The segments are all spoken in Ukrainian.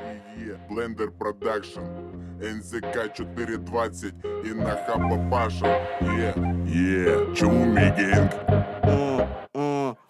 Є-є-є, Blender Production, НЗК 420 і Нахаба Паша. Є, є, чому мігінг?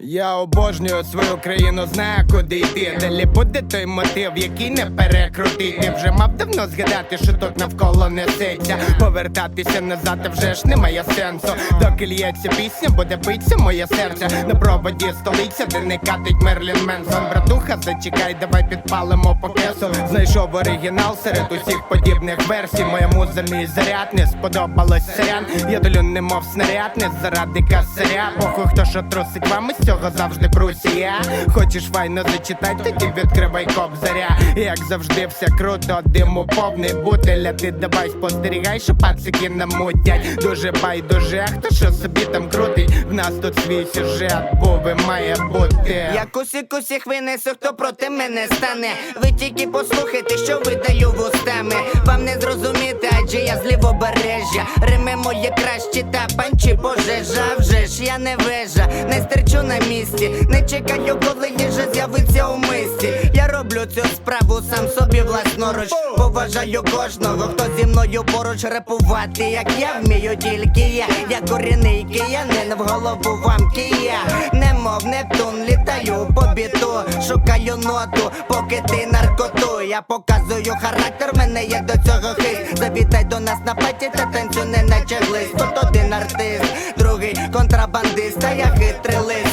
Я обожнюю свою країну, знаю, куди йти. Далі буде той мотив, який не перекрутити. Вже мав давно згадати, що тут навколо несеться. Повертатися назад вже ж немає сенсу. Доки лється пісня, буде битися моє серце. На проводі столиця, де не катить Мерлін Менсон. Братуха, зачекай, давай підпалимо по кесу. Знайшов оригінал серед усіх подібних версій. Моя музерний заряд не сподобалось сорян. Я долю немов снаряд, не заради касаря. Похуй, хто що трусить вами, з цього завжди прусія. Хочеш файно зачитать, тоді відкривай кобзаря. Як завжди, все круто, диму повний бутиля. Ти давай спостерігай, що пацики намутять. Дуже байдуже, хто що собі там крутить. В нас тут свій сюжет був і має бути. Я кусик усіх винесу, хто проти мене стане. Ви тільки послухайте, що видаю вустами. Вам не зрозуміти, адже я з лівобережжя. Рими мої кращі та панчі пожежа. Вже ж я не вежа, не стерчу на місці. Не чекаю, коли їжа з'явиться у мисті. Я роблю цю справу сам собі власноруч. Поважаю кожного, хто зі мною поруч репувати, як я вмію тільки я. Я корінний киянин в голову вам кия. Немов Нептун, літаю по біту, шукаю ноту, поки ти наркоту. Я показую характер, мене є до цього хист. Завітай до нас на паті та танцю не наче глист. Тут один артист, другий контрабандист, а я хитрий лист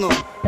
висну.